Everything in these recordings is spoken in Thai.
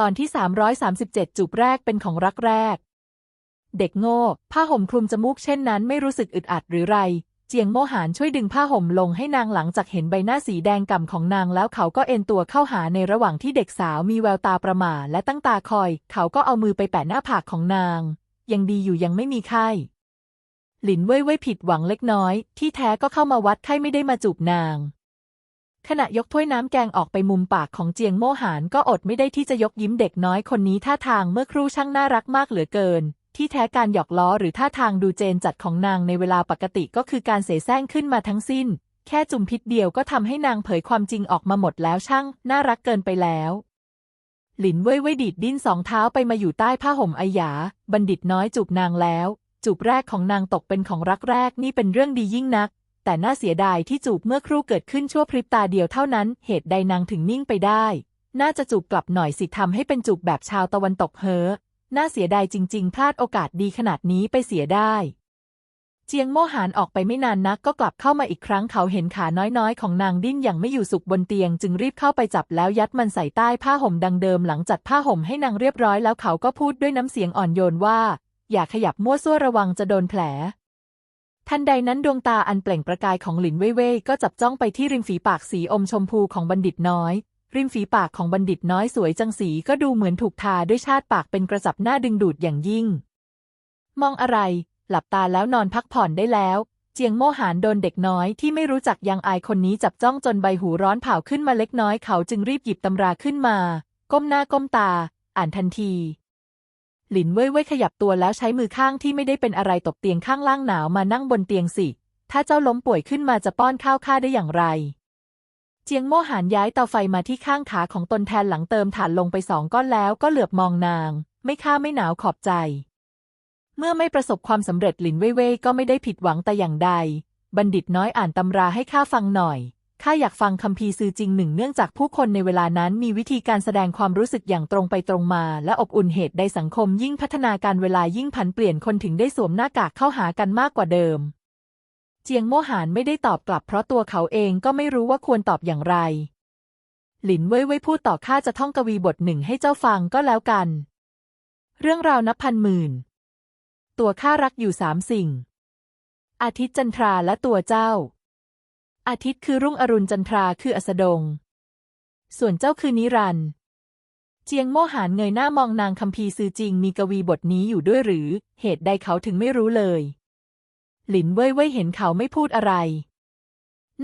ตอนที่ 337 จูบแรกเป็นของรักแรก เด็กโง่ ผ้าห่มคลุมจมูกเช่นนั้นไม่รู้สึกอึดอัดหรือไร เจียงโมหานช่วยดึงผ้าห่มลงให้นางหลังจากเห็นใบหน้าสีแดงก่ำของนางแล้วเขาก็เอ็นตัวเข้าหาในระหว่างที่เด็กสาวมีแววตาประหม่าและตั้งตาคอย เขาก็เอามือไปแปะหน้าผากของนาง ยังดีอยู่ยังไม่มีไข้ หลินเว่ยเว่ยผิดหวังเล็กน้อย ที่แท้ก็เข้ามาวัดไข้ไม่ได้มาจูบนาง ขณะยกถ้วยน้ำแกงออกไปมุมปากของเจียงโมหานก็อดไม่ได้ที่จะยกยิ้มเด็กน้อยคนนี้ท่าทางเมื่อครู่ช่างน่ารักมากเหลือเกิน ที่แท้การหยอกล้อหรือท่าทางดูเจนจัดของนางในเวลาปกติก็คือการเสแสร้งขึ้นมาทั้งสิ้น แค่จุ่มพิษเดียวก็ทำให้นางเผยความจริงออกมาหมดแล้วช่าง น่ารักเกินไปแล้ว หลินเว่ยเว่ยดีดดิ้นสองเท้าไปมาอยู่ใต้ผ้าห่มไอหยา บัณฑิตน้อยจูบนางแล้ว จูบแรกของนางตกเป็นของรักแรกนี่เป็นเรื่องดียิ่งนัก แต่น่าเสียดายที่จูบเมื่อครู่เกิดขึ้นชั่วพริบตาเดียวเท่านั้น เหตุใดนางถึงนิ่งไปได้ น่าจะจูบกลับหน่อยสิทำให้เป็นจูบแบบชาวตะวันตกเฮอน่าเสียดายจริง ๆ พลาดโอกาสดีขนาดนี้ไปเสียได้ เจียงโมหานออกไปไม่นานนักก็กลับเข้ามาอีกครั้งเขาเห็นขาน้อยๆ ของนางดิ้นอย่างไม่อยู่สุขบนเตียง จึงรีบเข้าไปจับแล้วยัดมันใส่ใต้ผ้าห่มดังเดิมหลังจัดผ้าห่มให้นางเรียบร้อยแล้วเขาก็พูดด้วยน้ำเสียงอ่อนโยนว่า อย่าขยับมั่วซั่วระวังจะโดนแผล ทันใดนั้นดวงตาอันเปล่งประกายของหลินเว่ยเว่ยก็จับจ้องไปที่ริมฝีปากสีอมชมพูของบัณฑิตน้อย ริมฝีปากของบัณฑิตน้อยสวยจังสีก็ดูเหมือนถูกทาด้วยชาติปากเป็นกระจับหน้าดึงดูดอย่างยิ่ง มองอะไร หลับตาแล้วนอนพักผ่อนได้แล้ว เจียงโมหานโดนเด็กน้อยที่ไม่รู้จักยังอายคนนี้จับจ้องจนใบหูร้อนเผาขึ้นมาเล็กน้อยเขาจึงรีบหยิบตำราขึ้นมา ก้มหน้าก้มตา อ่านทันที หลินเว่ยเว่ยขยับตัวแล้วใช้มือข้างที่ไม่ได้เป็นอะไรตบเตียงข้างล่างหนาวมานั่งบนเตียงสิ ถ้าเจ้าล้มป่วยขึ้นมาจะป้อนข้าวข้าได้อย่างไร เจียงโม่หานย้ายเตาไฟมาที่ข้างขาของตนแทนหลังเติมถ่านลงไปสองก้อนแล้วก็เหลือบมองนาง ไม่ข้าไม่หนาวขอบใจ เมื่อไม่ประสบความสำเร็จหลินเว่ยเว่ยก็ไม่ได้ผิดหวังแต่อย่างใด บัณฑิตน้อยอ่านตำราให้ข้าฟังหน่อย ข้าอยากฟังคัมภีซือจริงหนึ่งเนื่องจากผู้คนในเวลานั้นมีวิธีการแสดงความรู้สึกอย่างตรงไปตรงมา และอบอุ่นเหตุใดสังคมยิ่งพัฒนาการเวลายิ่งผันเปลี่ยนคนถึงได้สวมหน้ากากเข้าหากันมากกว่าเดิม เจียงโมหานไม่ได้ตอบกลับเพราะตัวเขาเองก็ไม่รู้ว่าควรตอบอย่างไร หลินเว่ยเว่ยพูดต่อข้าจะท่องกวีบทหนึ่งให้เจ้าฟังก็แล้วกัน เรื่องราวนับพันหมื่น ตัวข้ารักอยู่สามสิ่ง อาทิตย์จันทราและตัวเจ้า อาทิตย์คือรุ่งอรุณจันทราคืออัสดง ส่วนเจ้าคือนิรันด์เจียงโมหานเงยหน้ามองนางคัมภีซือจริงมีกวีบทนี้อยู่ด้วยหรือ เหตุใดเขาถึงไม่รู้เลย หลินเว่ยเว่ยเห็นเขาไม่พูดอะไร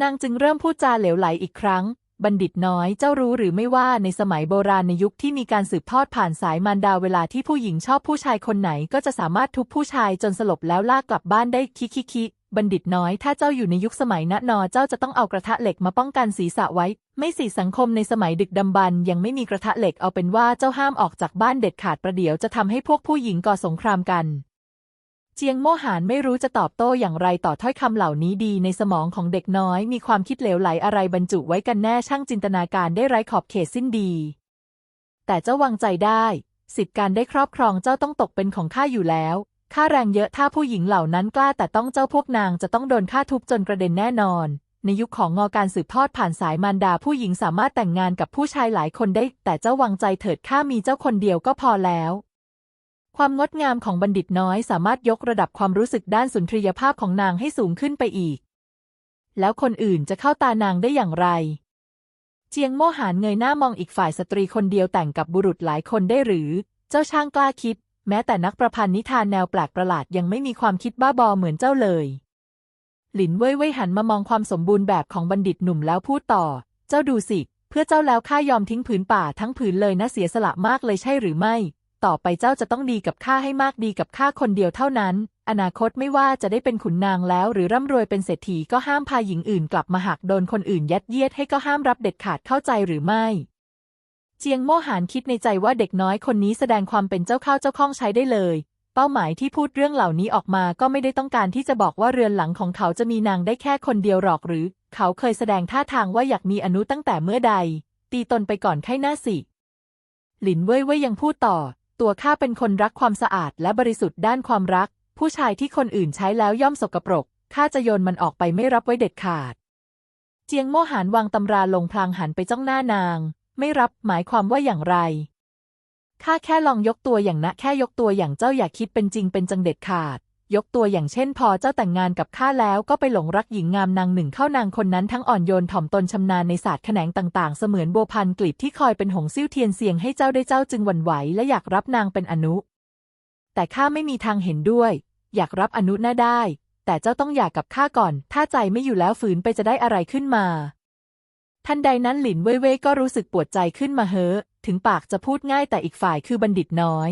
นางจึงเริ่มพูดจาเหลวไหลอีกครั้ง บัณฑิตน้อยเจ้ารู้หรือไม่ว่าในสมัยโบราณในยุคที่มีการสืบทอดผ่านสายมารดาเวลาที่ผู้หญิงชอบผู้ชายคนไหนก็จะสามารถทุบผู้ชายจนสลบแล้วลากกลับบ้านได้คิคิคิ บัณฑิตน้อยถ้าเจ้าอยู่ในยุคสมัยณนอเจ้าจะต้องเอากระทะเหล็กมาป้องกันศีรษะไว้ ไม่สิสังคมในสมัยดึกดำบรรยังไม่มีกระทะเหล็กเอาเป็นว่าเจ้าห้ามออกจากบ้านเด็ดขาดประเดี๋ยวจะทำให้พวกผู้หญิงก่อสงครามกัน เจียงโมหานไม่รู้จะตอบโต้อย่างไรต่อถ้อยคำเหล่านี้ดีในสมองของเด็กน้อย มีความคิดเหลวไหลอะไรบรรจุไว้กันแน่ช่างจินตนาการได้ไร้ขอบเขตสิ้นดี แต่เจ้าวางใจได้ สิทธิการได้ครอบครองเจ้าต้องตกเป็นของข้าอยู่แล้ว ค่าแรงเยอะถ้าผู้หญิงเหล่านั้นกล้าแต่ต้องเจ้าพวกนางจะต้องโดนฆ่าทุบจนกระเด็นแน่นอน ในยุคของงอการสืบทอดผ่านสายมารดาผู้หญิงสามารถแต่งงานกับผู้ชายหลายคนได้ แต่เจ้าวางใจเถิดข้ามีเจ้าคนเดียวก็พอแล้วความงดงามของบัณฑิตน้อยสามารถยกระดับความรู้สึกด้านสุนทรียภาพของนางให้สูงขึ้นไปอีก แล้วคนอื่นจะเข้าตานางได้อย่างไร เจียงโมหานเงยหน้ามองอีกฝ่ายสตรีคนเดียวแต่งกับบุรุษหลายคนได้หรือ เจ้าช่างกล้าคิด แม้แต่นักประพันธ์นิทานแนวแปลกประหลาดยังไม่มีความคิดบ้าบอเหมือนเจ้าเลย หลินเว่ยเว่ยหันมามองความสมบูรณ์แบบของบัณฑิตหนุ่มแล้วพูดต่อ เจ้าดูสิ เพื่อเจ้าแล้วข้ายอมทิ้งผืนป่าทั้งผืนเลยนะเสียสละมากเลยใช่หรือไม่ ต่อไปเจ้าจะต้องดีกับข้าให้มากดีกับข้าคนเดียวเท่านั้น อนาคตไม่ว่าจะได้เป็นขุนนางแล้ว หรือร่ำรวยเป็นเศรษฐีก็ห้ามพาหญิงอื่นกลับมาหากโดนคนอื่นยัดเยียดให้ก็ห้ามรับเด็ดขาดเข้าใจหรือไม่ เจียงโม่หานคิดในใจว่าเด็กน้อยคนนี้แสดงความเป็นเจ้าข้าวเจ้าข้องใช้ได้เลย เป้าหมายที่พูดเรื่องเหล่านี้ออกมาก็ไม่ได้ต้องการที่จะบอกว่าเรือนหลังของเขาจะมีนางได้แค่คนเดียวหรอกหรือ เขาเคยแสดงท่าทางว่าอยากมีอนุตั้งแต่เมื่อใด ตีตนไปก่อนไข้หน้าสิหลินเว่ยเว่ยยังพูดต่อ ตัวข้าเป็นคนรักความสะอาดและบริสุทธิ์ด้านความรัก ผู้ชายที่คนอื่นใช้แล้วย่อมสกปรกข้าจะโยนมันออกไปไม่รับไว้เด็ดขาด เจียงโม่หานวางตำราลงพลางหันไปจ้องหน้านาง ไม่รับหมายความว่าอย่างไร ข้าแค่ลองยกตัวอย่างนะแค่ยกตัวอย่างเจ้าอย่าคิดเป็นจริงเป็นจังเด็ดขาด ยกตัวอย่างเช่น พอเจ้าแต่งงานกับข้าแล้วก็ไปหลงรักหญิงงามนางหนึ่งเข้านางคนนั้นทั้งอ่อนโยนถ่อมตนชำนาญในศาสตร์แขนงต่างๆ เสมือนโบวพันกลีบที่คอยเป็นหงส์ซิ่วเทียนเสียงให้เจ้าได้เจ้าจึงหวั่นไหวและอยากรับนางเป็นอนุ แต่ข้าไม่มีทางเห็นด้วย อยากรับอนุน่าได้ แต่เจ้าต้องหย่ากับข้าก่อน ถ้าใจไม่อยู่แล้วฝืนไปจะได้อะไรขึ้นมา ทันใดนั้นหลินเว่ยเว่ยก็รู้สึกปวดใจขึ้นมาเฮ้อถึงปากจะพูดง่ายแต่อีกฝ่ายคือบัณฑิตน้อย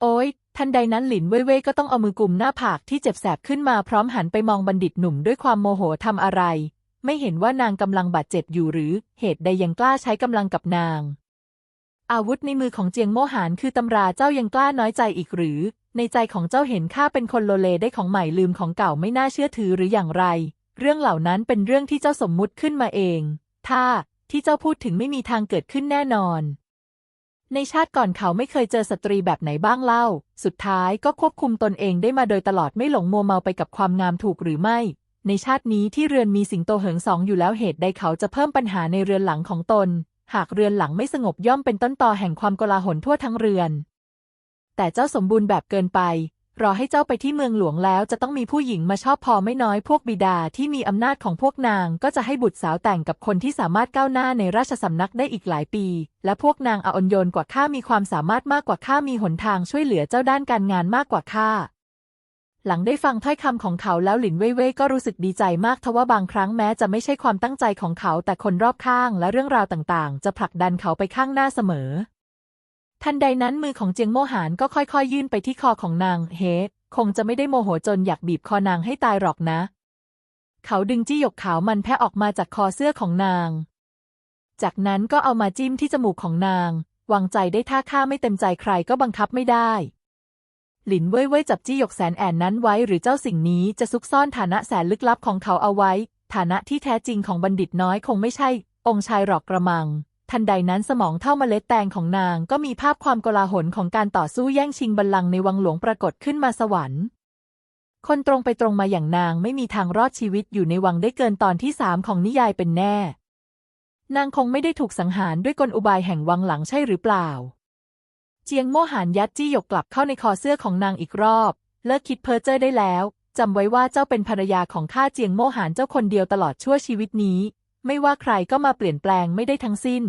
โอ้ยทันใดนั้นหลินเว่ยเว่ยก็ต้องเอามือกุมหน้าผากที่เจ็บแสบขึ้นมาพร้อมหันไปมองบัณฑิตหนุ่มด้วยความโมโหทำอะไร ไม่เห็นว่านางกำลังบาดเจ็บอยู่หรือ เหตุใดยังกล้าใช้กำลังกับนาง อาวุธในมือของเจียงโมหานคือตำราเจ้ายังกล้าน้อยใจอีกหรือ ในใจของเจ้าเห็นข้าเป็นคนโลเลได้ของใหม่ลืมของเก่าไม่น่าเชื่อถือหรืออย่างไร เรื่องเหล่านั้นเป็นเรื่องที่เจ้าสมมุติขึ้นมาเอง ถ้าที่เจ้าพูดถึงไม่มีทางเกิดขึ้นแน่นอน ในชาติก่อนเขาไม่เคยเจอสตรีแบบไหนบ้างเล่า สุดท้ายก็ควบคุมตนเองได้มาโดยตลอดไม่หลงมัวเมาไปกับความงามถูกหรือไม่ ในชาตินี้ที่เรือนมีสิงโตเหิงสองอยู่แล้วเหตุใดเขาจะเพิ่มปัญหาในเรือนหลังของตน หากเรือนหลังไม่สงบย่อมเป็นต้นตอแห่งความโกลาหลทั่วทั้งเรือน แต่เจ้าสมบูรณ์แบบเกินไป รอให้เจ้าไปที่เมืองหลวงแล้วจะต้องมีผู้หญิงมาชอบพอไม่น้อยพวกบิดาที่มีอำนาจของพวกนางก็จะให้บุตรสาวแต่งกับคนที่สามารถก้าวหน้าในราชสำนักได้อีกหลายปี และพวกนางอาอนโยนกว่าข้ามีความสามารถมากกว่าข้ามีหนทางช่วยเหลือเจ้าด้านการงานมากกว่าข้าหลังได้ฟังถ้อยคำของเขาแล้วหลินเว่ยเว่ยก็รู้สึกดีใจมากทว่าบางครั้งแม้จะไม่ใช่ความตั้งใจของเขาแต่คนรอบข้างและเรื่องราวต่างๆ จะผลักดันเขาไปข้างหน้าเสมอ ทันใดนั้นมือของเจียงโมหานก็ค่อย ๆ ยื่นไปที่คอของนางเฮคงจะไม่ได้โมโหจนอยากบีบคอนางให้ตายหรอกนะ เขาดึงจี้หยกขาวมันแพะออกมาจากคอเสื้อของนาง จากนั้นก็เอามาจิ้มที่จมูกของนาง วางใจได้ท่าข้าไม่เต็มใจใครก็บังคับไม่ได้ หลินเว่ยเว่ยจับจี้หยกแสนแอนนั้นไว้หรือเจ้าสิ่งนี้จะซุกซ่อนฐานะแสนลึกลับของเขาเอาไว้ ฐานะที่แท้จริงของบัณฑิตน้อยคงไม่ใช่ องค์ชายหรอกกระมัง ทันใดนั้นสมองเท่าเมล็ดแตงของนางก็มีภาพความโกลาหลของการต่อสู้แย่งชิงบัลลังก์ในวังหลวงปรากฏขึ้นมาสวรรค์ คนตรงไปตรงมาอย่างนางไม่มีทางรอดชีวิตอยู่ในวังได้เกินตอนที่สามของนิยายเป็นแน่ นางคงไม่ได้ถูกสังหารด้วยกลอุบายแห่งวังหลังใช่หรือเปล่า เจียงโมหานยัดจี้หยกกลับเข้าในคอเสื้อของนางอีกรอบ เลิกคิดเพ้อเจ้อได้แล้วจำไว้ว่าเจ้าเป็นภรรยาของข้าเจียงโมหานเจ้าคนเดียวตลอดชั่วชีวิตนี้ ไม่ว่าใครก็มาเปลี่ยนแปลงไม่ได้ทั้งสิ้น